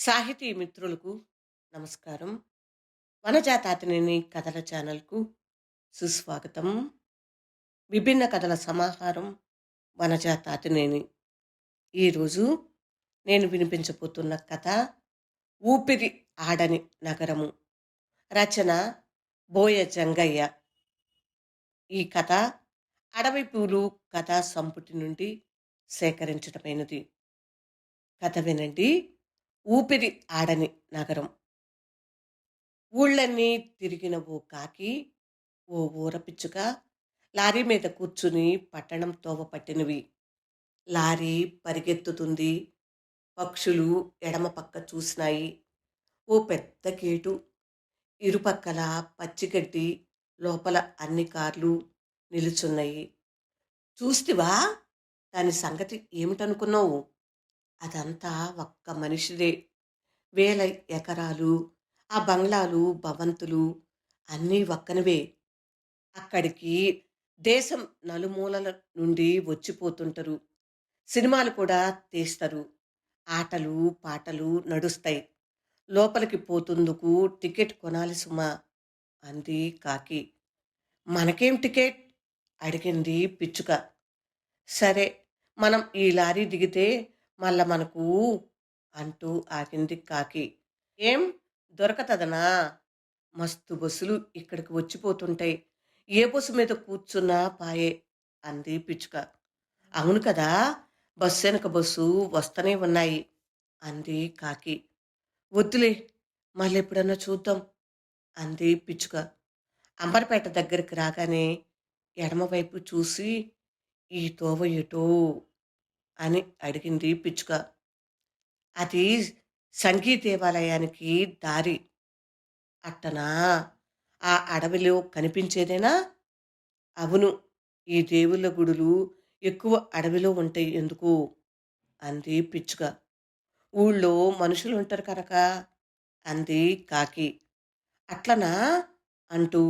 సాహితీ మిత్రులకు నమస్కారం. వనజాతాతిని కథల ఛానల్కు సుస్వాగతం. విభిన్న కథల సమాహారం వనజాతాతినేని ఈరోజు నేను వినిపించబోతున్న కథ ఊపిరి ఆడని నగరము. రచన బోయ జంగయ్య. ఈ కథ అడవి పూలు కథా సంపుటి నుండి సేకరించడమైనది కథ వినండి. ఊపిరి ఆడని నగరం. ఊళ్ళన్నీ తిరిగిన ఓ కాకి ఓ ఊరపిచ్చుక లారీ మీద కూర్చుని పట్టణం తోవ పట్టినవి. లారీ పరిగెత్తుతుంది. పక్షులు ఎడమ పక్క చూసినాయి. ఓ పెద్ద గేటు. ఇరుపక్కల పచ్చిగడ్డి లోపల అన్ని కార్లు నిలుచున్నాయి. చూస్తివా? దాని సంగతి ఏమిటనుకున్నావు? అదంతా ఒక్క మనిషిదే. వేల ఎకరాలు ఆ బంగ్లాలు భవంతులు అన్నీ ఒక్కనివే. అక్కడికి దేశం నలుమూలల నుండి వచ్చిపోతుంటారు. సినిమాలు కూడా తీస్తారు. ఆటలు పాటలు నడుస్తాయి. లోపలికి పోతుందుకు టికెట్ కొనాలి సుమా అంది కాకి. మనకేం టికెట్? అడిగింది పిచ్చుక. సరే మనం ఈ లారీ దిగితే మళ్ళా మనకు అంటూ ఆగింది కాకి ఏం దొరకతదనా? మస్తు బస్సులు ఇక్కడికి వచ్చిపోతుంటాయి. ఏ బస్సు మీద కూర్చున్నా పాయే అంది పిచ్చుక. అవును కదా బస్సు వెనక బస్సు వస్తూనే ఉన్నాయి అంది కాకి. వద్దులే మళ్ళీ ఎప్పుడన్నా చూద్దాం అంది పిచ్చుక. అంబర్పేట దగ్గరికి రాగానే ఎడమవైపు చూసి ఈ తోవ ఎటో అని అడిగింది పిచ్చుక. అది సంఘీ దేవాలయానికి దారి. అట్టనా? ఆ అడవిలో కనిపించేదేనా? అవును ఈ దేవుళ్ళ గుడులు ఎక్కువ అడవిలో ఉంటాయి ఎందుకు? అంది పిచ్చుక. ఊళ్ళో మనుషులు ఉంటారు కనుక అంది కాకి. అట్లనా? అంటూ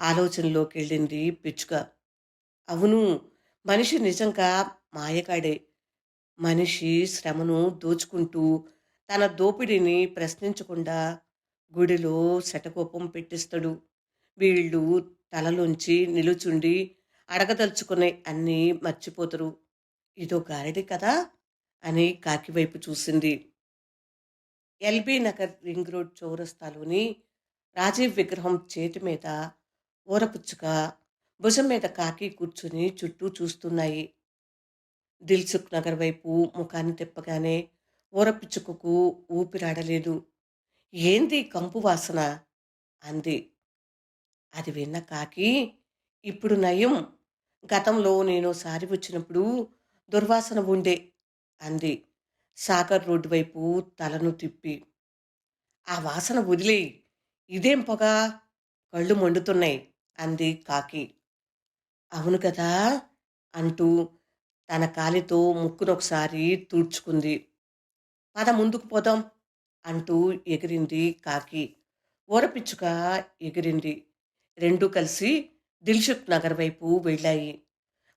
ఆలోచనలోకి వెళ్ళింది పిచ్చుక. అవును మనిషి నిజంగా మాయకాడే మనిషి శ్రమను దోచుకుంటూ తన దోపిడీని ప్రశ్నించకుండా గుడిలో శటకోపం పెట్టిస్తాడు. వీళ్ళు తలలోంచి నిలుచుండి అడగదలుచుకునే అన్నీ మర్చిపోతారు. ఇదో గారడి కదా అని కాకి వైపు చూసింది. ఎల్బీ నగర్ రింగ్ రోడ్ చౌరస్తాలోని రాజీవ్ విగ్రహం చేతి మీద ఊరపుచ్చుక భుజం మీద కాకి కూర్చుని చుట్టూ చూస్తున్నాయి. దిల్సుఖ్ నగర్ వైపు ముఖాన్ని తిప్పగానే ఊరపిచ్చుకకు ఊపిరాడలేదు. ఏంది కంపు వాసన? అంది. అది విన్న కాకి ఇప్పుడు నయం. గతంలో నేను సారి వచ్చినప్పుడు దుర్వాసన ఉండే అంది సాగర్ రోడ్డు వైపు తలను తిప్పి. ఆ వాసన వదిలే ఇదేం పొగ? కళ్ళు మండుతున్నాయి అంది కాకి. అవును కదా అంటూ తన కాలితో ముక్కునొకసారి తుడుచుకుంది. పద ముందుకు పోదాం అంటూ ఎగిరింది కాకి. ఊరపిచ్చుక ఎగిరింది. రెండు కలిసి దిల్షుక్ నగర్ వైపు వెళ్ళాయి.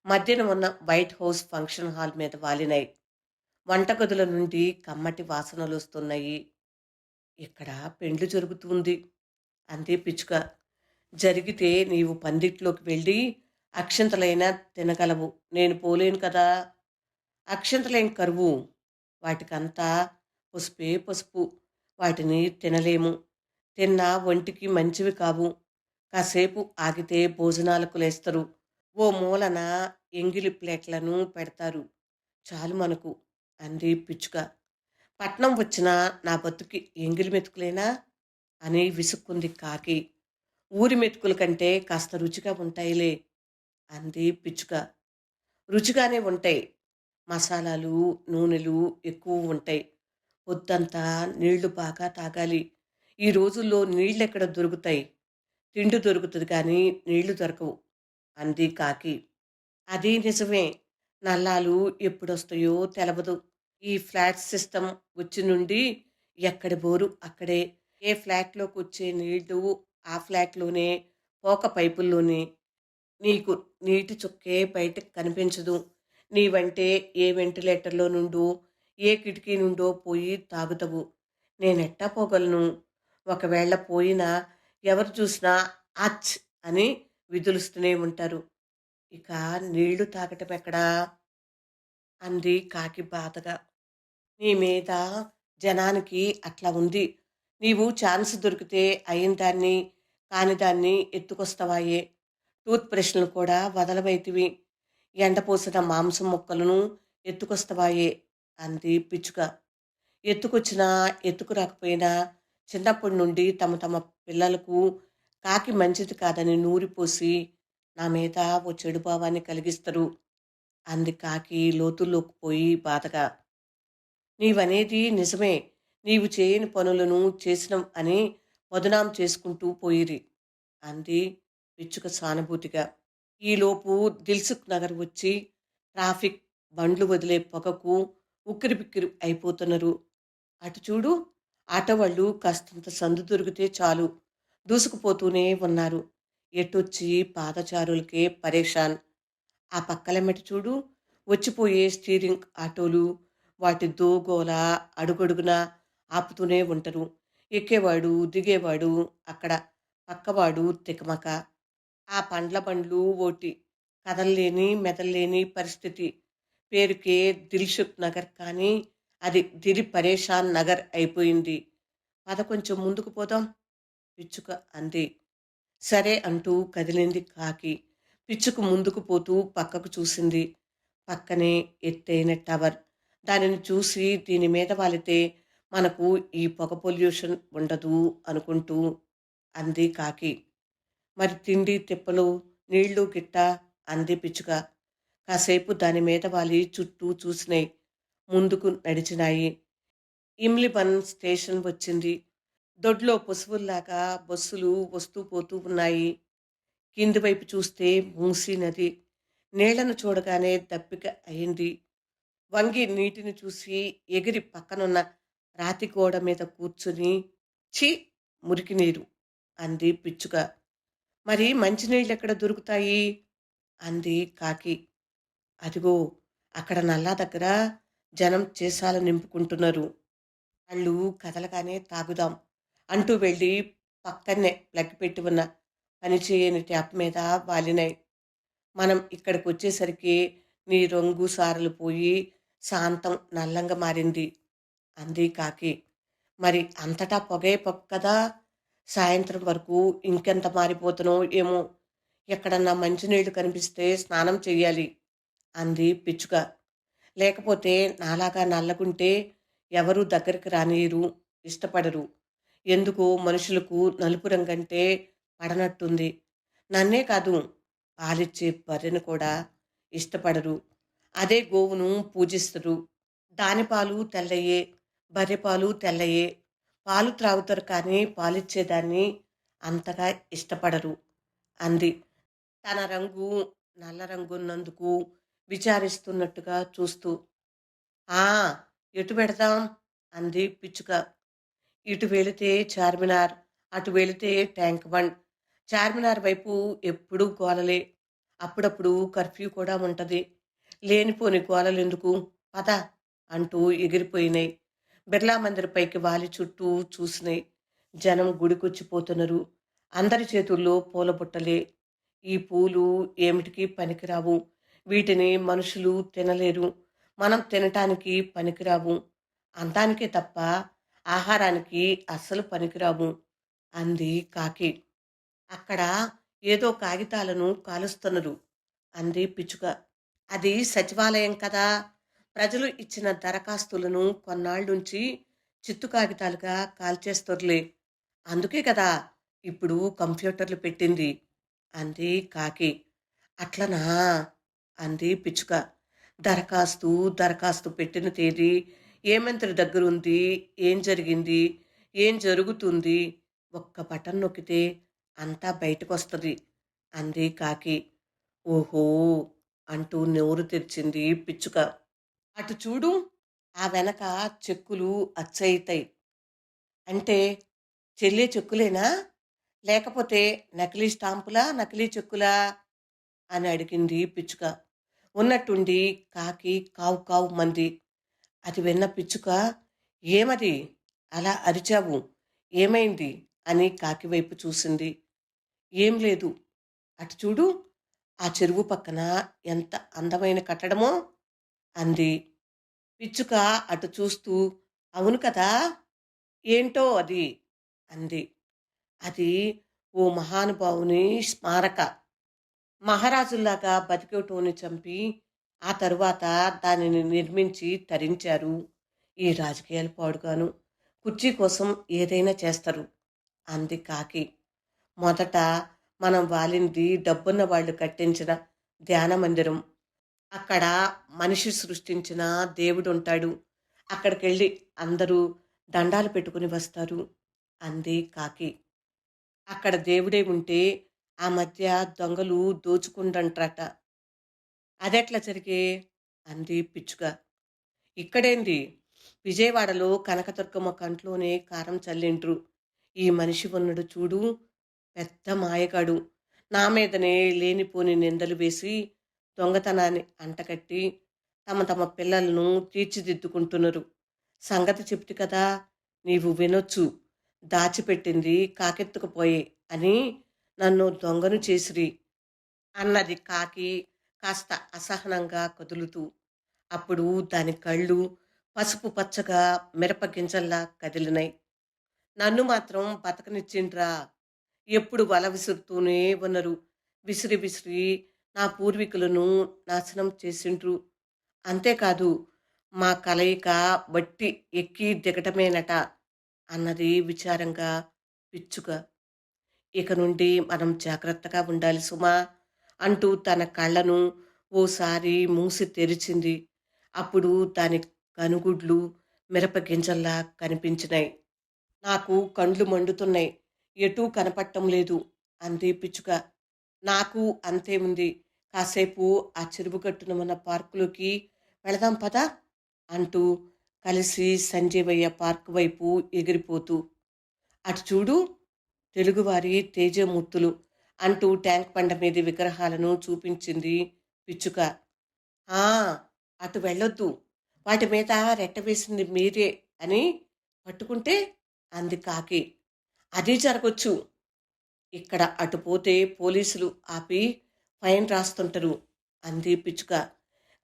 మధ్యన ఉన్న వైట్ హౌస్ ఫంక్షన్ హాల్ మీద వాలినాయి. వంటగదుల నుండి కమ్మటి వాసనలు వస్తున్నాయి. ఇక్కడ పెండ్లు జరుగుతుంది అంతే పిచ్చుక. జరిగితే నీవు పందిట్లోకి వెళ్ళి అక్షంతలైనా తినగలవు. నేను పోలేను కదా. అక్షంతలేని కరువు వాటికంతా పసుపే పసుపు. వాటిని తినలేము. తిన్నా ఒంటికి మంచివి కావు. కాసేపు ఆగితే భోజనాలకు లేస్తారు. ఓ మూలన ఎంగిలి ప్లేట్లను పెడతారు. చాలు మనకు అంది పిచ్చుక. పట్నం వచ్చిన నా బతుకి ఎంగిలి మెతుకులేనా? అని విసుక్కుంది కాకి. ఊరి మెతుకుల కంటే కాస్త రుచిగా ఉంటాయిలే. అంది పిచ్చుక. రుచిగానే ఉంటాయి. మసాలాలు నూనెలు ఎక్కువ ఉంటాయి. పొద్దంతా నీళ్ళు బాగా తాగాలి. ఈ రోజుల్లో నీళ్ళు ఎక్కడ దొరుకుతాయి? తిండి దొరుకుతుంది కానీ నీళ్ళు దొరకవు. అంది కాకి. అది నిజమే. నల్లాలు ఎప్పుడొస్తాయో తెలవదు. ఈ ఫ్లాట్ సిస్టమ్ వచ్చి నుండి ఎక్కడి బోరు అక్కడే. ఏ ఫ్లాట్లోకి వచ్చే నీళ్ళు ఆ ఫ్లాట్లోనే పోక పైపుల్లోనే నీకు నీటి చుక్కే బయటకు కనిపించదు. నీవంటే ఏ వెంటిలేటర్లో నుండో ఏ కిటికీ నుండో పోయి తాగుతావు. నేనెట్టా పోగలను. ఒకవేళ పోయినా ఎవరు చూసినా అచ్ అని విదులుస్తూనే ఉంటారు. ఇక నీళ్ళు తాగటం ఎక్కడా? అంది కాకి బాధగా. నీ మీద జనానికి అట్లా ఉంది. నీవు ఛాన్స్ దొరికితే అయిన దాన్ని కాని దాన్ని ఎత్తుకొస్తావాయే. టూత్ బ్రష్లను కూడా వదలవైతివి ఎండపోసిన మాంసం ముక్కలను ఎత్తుకొస్తవాయే అంది పిచ్చుక. ఎత్తుకొచ్చినా ఎత్తుకు రాకపోయినా చిన్నప్పటి నుండి తమ తమ పిల్లలకు కాకి మంచిది కాదని నూరిపోసి నా మీద ఓ చెడు భావాన్ని కలిగిస్తారు అంది కాకి లోతుల్లోకి పోయి బాధగా. నీవనేది నిజమే నీవు చేయని పనులను చేసినం అని వదనాం చేసుకుంటూ పోయిరి అంది పిచ్చుక సానుభూతిగా. ఈలోపు దిల్సుఖ్ నగర్ వచ్చి ట్రాఫిక్ బండ్లు వదిలే పొగకు ఉక్కిరిబిక్కిరి అయిపోతున్నారు. అటు చూడు ఆటవాళ్ళు కాస్తంత సందు దొరికితే చాలు దూసుకుపోతూనే ఉన్నారు. ఎటొచ్చి పాదచారులకే పరేషాన్. ఆ పక్కలెమ్మటి చూడు వచ్చిపోయే స్టీరింగ్ ఆటోలు వాటి దోగోల అడుగడుగున ఆపుతూనే ఉంటారు. ఎక్కేవాడు దిగేవాడు అక్కడ పక్కవాడు తికమక. ఆ పండ్ల బండ్లు ఓటి కదల్లేని మెదల్లేని పరిస్థితి. పేరుకే దిల్సుఖ్ నగర్ కానీ అది దిలి పరేషాన్ నగర్ అయిపోయింది. పద కొంచెం ముందుకు పోదాం పిచ్చుక అంది. సరే అంటూ కదిలింది కాకి. పిచ్చుకు ముందుకు పోతూ పక్కకు చూసింది. పక్కనే ఎత్తైన టవర్. దానిని చూసి దీని మీద వాలితే మనకు ఈ పొగ పొల్యూషన్ ఉండదు అనుకుంటూ అంది కాకి. మరి తిండి తిప్పలు నీళ్ళు గిట్ట అంది పిచ్చుక కాసేపు దాని మీద వాలి చుట్టూ చూసినాయి ముందుకు నడిచినాయి. ఇమ్లిబన్ స్టేషన్ వచ్చింది. దొడ్లో పశువుల్లాగా బస్సులు వస్తూ పోతూ ఉన్నాయి. కింది వైపు చూస్తే మూసీ నది. నీళ్ళను చూడగానే దప్పిక అయింది. వంగి నీటిని చూసి ఎగిరి పక్కనున్న రాతి గోడ మీద కూర్చుని చి మురికి నీరు అంది పిచ్చుక మరి మంచినీళ్ళు ఎక్కడ దొరుకుతాయి? అంది కాకి. అదిగో అక్కడ నల్లా దగ్గర జనం చేసాలు నింపుకుంటున్నారు. వాళ్ళు కదలగానే తాగుదాం అంటూ వెళ్ళి పక్కనే ప్లగ్ పెట్టి ఉన్న పనిచేయని ట్యాప్ మీద వాలినాయి. మనం ఇక్కడికి వచ్చేసరికి నీ రంగు సారలు పోయి శాంతం నల్లంగా మారింది అంది కాకి. మరి అంతటా పొగే పొక్కదా కదా? సాయంత్రం వరకు ఇంకెంత మారిపోతునో ఏమో ఎక్కడన్నా మంచినీళ్ళు కనిపిస్తే స్నానం చెయ్యాలి అంది పిచ్చుక. లేకపోతే నాలాగా నల్లగుంటే ఎవరు దగ్గరికి రానియరు ఇష్టపడరు. ఎందుకు మనుషులకు నలుపు రంగంటే పడనట్టుంది. నన్నే కాదు పాలిచ్చే బర్రెను కూడా ఇష్టపడరు. అదే గోవును పూజిస్తారు. దాని పాలు తెల్లయ్యే బర్రె పాలు తెల్లయ్యే పాలు త్రాగుతారు కానీ పాలిచ్చేదాన్ని అంతగా ఇష్టపడరు అంది. తన రంగు నల్ల రంగున్నందుకు విచారిస్తున్నట్టుగా చూస్తూ ఆ ఎటు పెడదాం? అంది పిచ్చుక. ఇటు వెళితే చార్మినార్ అటు వెళితే ట్యాంక్ బండ్. చార్మినార్ వైపు ఎప్పుడూ గోలలే. అప్పుడప్పుడు కర్ఫ్యూ కూడా ఉంటుంది. లేనిపోని గోలలు ఎందుకు పద అంటూ ఎగిరిపోయినాయి. బిర్లా మందిర్ పైకి వాలి చుట్టూ చూసినాయి జనం గుడికొచ్చిపోతున్నారు. అందరి చేతుల్లో పూల బుట్టలే. ఈ పూలు ఏమిటికి పనికిరావు? వీటిని మనుషులు తినలేరు. మనం తినటానికి పనికిరావు. అందానికే తప్ప ఆహారానికి అస్సలు పనికిరావు అంది కాకి. అక్కడ ఏదో కాగితాలను కాలుస్తున్నారు అంది పిచ్చుక. అది సచివాలయం కదా? ప్రజలు ఇచ్చిన దరఖాస్తులను కొన్నాళ్ళుంచి చిత్తు కాగితాలుగా కాల్చేస్తుర్లే. అందుకే కదా ఇప్పుడు కంప్యూటర్లు పెట్టింది. అంది కాకి. అట్లనా? అంది పిచ్చుక. దరఖాస్తు దరఖాస్తు పెట్టిన తేదీ ఏ మంత్రి దగ్గరుంది ఏం జరిగింది ఏం జరుగుతుంది ఒక్క బటన్ నొక్కితే అంతా బయటకు వస్తుంది అంది కాకి. ఓహో! అంటూ నోరు తెరిచింది పిచ్చుక. అటు చూడు ఆ వెనక చెక్కులు అచ్చయితాయి. అంటే చెల్లే చెక్కులేనా? లేకపోతే నకిలీ స్టాంపులా నకిలీ చెక్కులా? అని అడిగింది పిచ్చుక. ఉన్నట్టుండి కాకి కావు కావు మంది. అది విన్న పిచ్చుక ఏమది? అలా అరిచావు. ఏమైంది? అని కాకి వైపు చూసింది. ఏం లేదు. అటు చూడు ఆ చెరువు పక్కన ఎంత అందమైన కట్టడమో? అంది. పిచ్చుక అటు చూస్తూ అవును కదా ఏంటో అది? అంది. అది ఓ మహానుభావుని స్మారక. మహారాజుల్లాగా బతికేటోని చంపి ఆ తరువాత దానిని నిర్మించి తరించారు. ఈ రాజకీయాలు పాడుగాను. కుర్చీ కోసం ఏదైనా చేస్తారు అంది కాకి. మొదట మనం వాలింది డబ్బున్న వాళ్ళు కట్టించిన ధ్యాన మందిరం అక్కడ మనిషి సృష్టించిన దేవుడు ఉంటాడు. అక్కడికి వెళ్ళి అందరూ దండాలు పెట్టుకుని వస్తారు. అంది కాకి. అక్కడ దేవుడే ఉంటే ఆ మధ్య దొంగలు దోచుకుండంట్రట. అదెట్లా జరిగే? అంది పిచ్చుక. ఇక్కడేంది? విజయవాడలో కనకదుర్గమ్మ కంట్లోనే కారం చల్లిండ్రు. ఈ మనిషి ఉన్నడు చూడు పెద్ద మాయగాడు. నా మీదనే లేనిపోని నిందలు వేసి దొంగతనాన్ని అంటకట్టి తమ తమ పిల్లలను తీర్చిదిద్దుకుంటున్నారు. సంగతి చెప్తు కదా నీవు వినొచ్చు. దాచిపెట్టింది కాకెత్తుకుపోయే అని నన్ను దొంగను చేసిరి అన్నది కాకి కాస్త అసహనంగా కదులుతూ అప్పుడు దాని కళ్ళు పసుపు పచ్చగా మిరప గింజల్లా కదిలినాయి. నన్ను మాత్రం బతకనిచ్చిండ్రా. ఎప్పుడు వల విసురుతూనే ఉన్నారు. విసిరి విసిరి నా పూర్వీకులను నాశనం చేసిండ్రు. అంతేకాదు మా కలయిక బట్టి ఎక్కి దిగటమేనట అన్నది విచారంగా పిచ్చుక. ఇక నుండి మనం జాగ్రత్తగా ఉండాలి సుమా అంటూ తన కళ్ళను ఓసారి మూసి తెరిచింది. అప్పుడు దాని కనుగుడ్లు మిరప గింజల్లా కనిపించినాయి. నాకు కండ్లు మండుతున్నాయి. ఎటూ కనపట్టం లేదు అంది పిచ్చుక. నాకు అంతే ఉంది. కాసేపు ఆ చెరువు కట్టున ఉన్న పార్కులోకి వెళదాం పదా అంటూ కలిసి సంజీవయ్య పార్క్ వైపు ఎగిరిపోతూ అటు చూడు తెలుగువారి తేజమూర్తులు అంటూ ట్యాంక్ పండ మీద విగ్రహాలను చూపించింది పిచ్చుక. ఆ అటు వెళ్ళొద్దు వాటి మీద రెట్ట వేసింది మీరే అని పట్టుకుంటే అంది కాకి. అది జరగచ్చు. ఇక్కడ అటు పోతే పోలీసులు ఆపి ఫైన్ రాస్తుంటారు. అంది పిచ్చుక.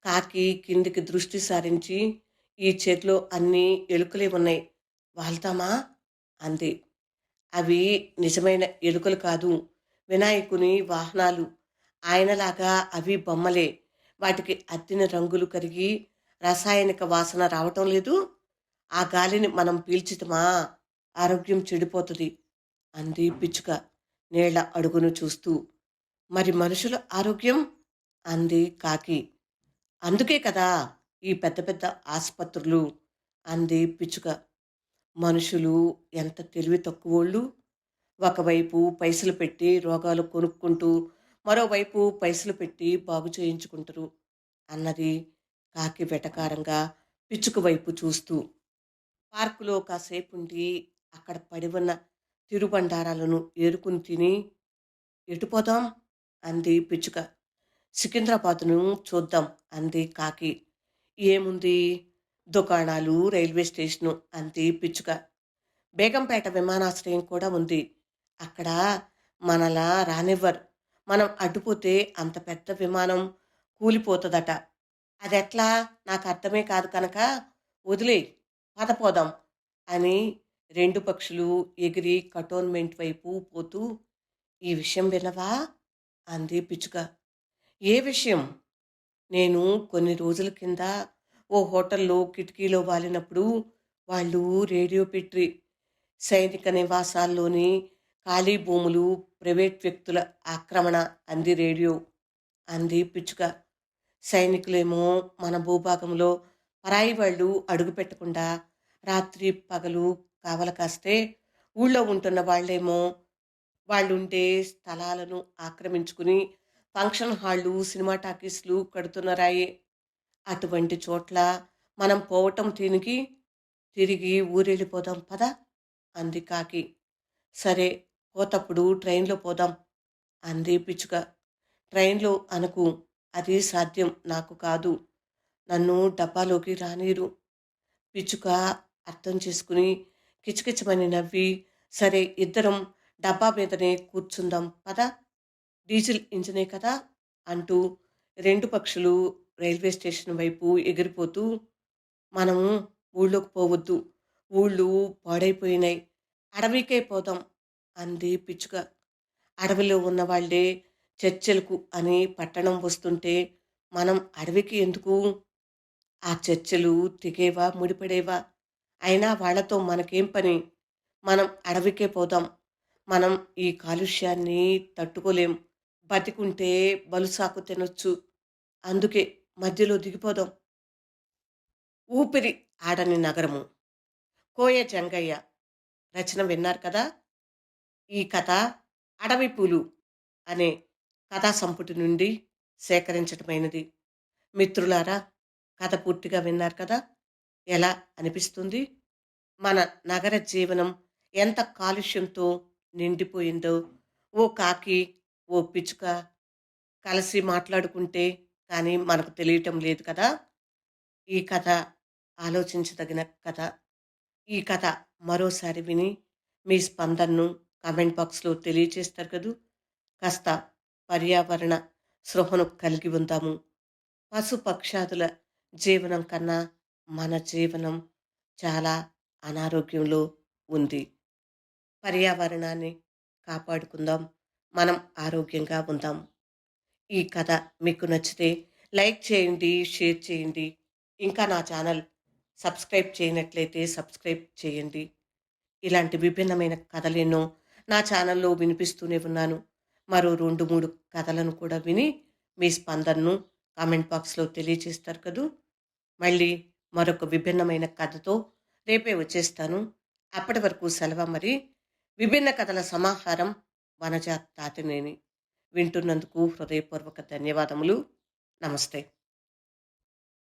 కాకి కిందికి దృష్టి సారించి ఈ చేతిలో అన్నీ ఎలుకలే ఉన్నాయి. వాళ్తామా? అంది. అవి నిజమైన ఎలుకలు కాదు. వినాయకుని వాహనాలు. ఆయనలాగా అవి బొమ్మలే. వాటికి అద్దిన రంగులు కరిగి రసాయనిక వాసన రావటం లేదు. ఆ గాలిని మనం పీల్చితమా? ఆరోగ్యం చెడిపోతుంది. అంది పిచ్చుక. నీళ్ళ అడుగును చూస్తూ. మరి మనుషుల ఆరోగ్యం? అంది కాకి. అందుకే కదా ఈ పెద్ద పెద్ద ఆసుపత్రులు అంది పిచ్చుక. మనుషులు ఎంత తెలివి తక్కువోళ్ళు? ఒకవైపు పైసలు పెట్టి రోగాలు కొనుక్కుంటూ మరోవైపు పైసలు పెట్టి బాగు చేయించుకుంటారు అన్నది కాకి వెటకారంగా పిచ్చుక వైపు చూస్తూ. పార్కులో కాసేపు ఉండి అక్కడ పడి ఉన్న తిరుబండారాలను ఏరుకుని తిని ఎటుపోదాం అంది పిచ్చుక. సికింద్రాబాద్ను చూద్దాం అంది కాకి. ఏముంది? దుకాణాలు రైల్వే స్టేషను అంది పిచ్చుక. బేగంపేట విమానాశ్రయం కూడా ఉంది. అక్కడ మనలా రానివ్వరు. మనం అడ్డుపోతే అంత పెద్ద విమానం కూలిపోతుందట. అదెట్లా? నాకు అర్థమే కాదు కనుక వదిలే పదపోదాం అని రెండు పక్షులు ఎగిరి కటోన్మెంట్ వైపు పోతూ ఈ విషయం వినవా అంది పిచ్చుక. ఏ విషయం? నేను కొన్ని రోజుల కింద ఓ హోటల్లో కిటికీలో వాలినప్పుడు వాళ్ళు రేడియో పెట్టి సైనిక నివాసాల్లోని ఖాళీ భూములు ప్రైవేట్ వ్యక్తుల ఆక్రమణ అంది రేడియో. అంది పిచ్చుక. సైనికులేమో మన భూభాగంలో పరాయి వాళ్ళు అడుగు పెట్టకుండా రాత్రి పగలు కావల కాస్తే ఊళ్ళో ఉంటున్న వాళ్ళేమో వాళ్ళుండే స్థలాలను ఆక్రమించుకుని ఫంక్షన్ హాళ్ళు సినిమా టాకీస్లు కడుతున్నారాయే. అటువంటి చోట్ల మనం పోవటం దీనికి తిరిగి ఊరెళ్ళిపోదాం పద? అంది కాకి. సరే పోతప్పుడు ట్రైన్లో పోదాం అంది పిచ్చుక. ట్రైన్లో అనుకు అది సాధ్యం నాకు కాదు. నన్ను డబ్బాలోకి రానీరు పిచ్చుక అర్థం చేసుకుని కిచకిచమని నవ్వి సరే ఇద్దరం డబ్బా మీదనే కూర్చుందాం పదా డీజిల్ ఇంజనే కదా? అంటూ రెండు పక్షులు రైల్వే స్టేషన్ వైపు ఎగిరిపోతూ మనము ఊళ్ళోకి పోవద్దు. ఊళ్ళు పాడైపోయినాయి. అడవికే పోదాం అంది పిచ్చుక. అడవిలో ఉన్న వాళ్ళే చర్చలకు అని పట్టణం వస్తుంటే మనం అడవికి ఎందుకు? ఆ చర్చలు తెగేవా ముడిపడేవా? అయినా వాళ్ళతో మనకేం పని? మనం అడవికే పోదాం. మనం ఈ కాలుష్యాన్ని తట్టుకోలేం. బతికుంటే బలుసాకు తినొచ్చు. అందుకే మధ్యలో దిగిపోదాం. ఊపిరి ఆడని నగరము. కోయ జంగయ్య రచన విన్నారు కదా? ఈ కథ అడవి పూలు అనే కథా సంపుటి నుండి సేకరించటమైనది. మిత్రులారా కథ పూర్తిగా విన్నారు కదా? ఎలా అనిపిస్తుంది? మన నగర జీవనం ఎంత కాలుష్యంతో నిండిపోయిందో? ఓ కాకి ఓ పిచ్చుక కలిసి మాట్లాడుకుంటే కానీ మనకు తెలియటం లేదు కదా? ఈ కథ ఆలోచించదగిన కథ. ఈ కథ మరోసారి విని మీ స్పందనను కామెంట్ బాక్స్లో తెలియచేస్తారు కదూ? కాస్త పర్యావరణ స్పృహను కలిగి ఉందాము. పశుపక్షాదుల జీవనం కన్నా మన జీవనం చాలా అనారోగ్యంలో ఉంది. పర్యావరణాన్ని కాపాడుకుందాం. మనం ఆరోగ్యంగా ఉందాం. ఈ కథ మీకు నచ్చితే లైక్ చేయండి షేర్ చేయండి. ఇంకా నా ఛానల్ సబ్స్క్రైబ్ చేయనట్లయితే సబ్స్క్రైబ్ చేయండి. ఇలాంటి విభిన్నమైన కథలెన్నో నా ఛానల్లో వినిపిస్తూనే ఉన్నాను. మరో రెండు మూడు కథలను కూడా విని మీ స్పందనను కామెంట్ బాక్స్లో తెలియజేస్తారు కదూ. మళ్ళీ మరొక విభిన్నమైన కథతో రేపే వచ్చేస్తాను. అప్పటి వరకు సెలవు మరి. విభిన్న కథల సమాహారం వనజా తాతినేని వింటున్నందుకు హృదయపూర్వక ధన్యవాదములు. నమస్తే.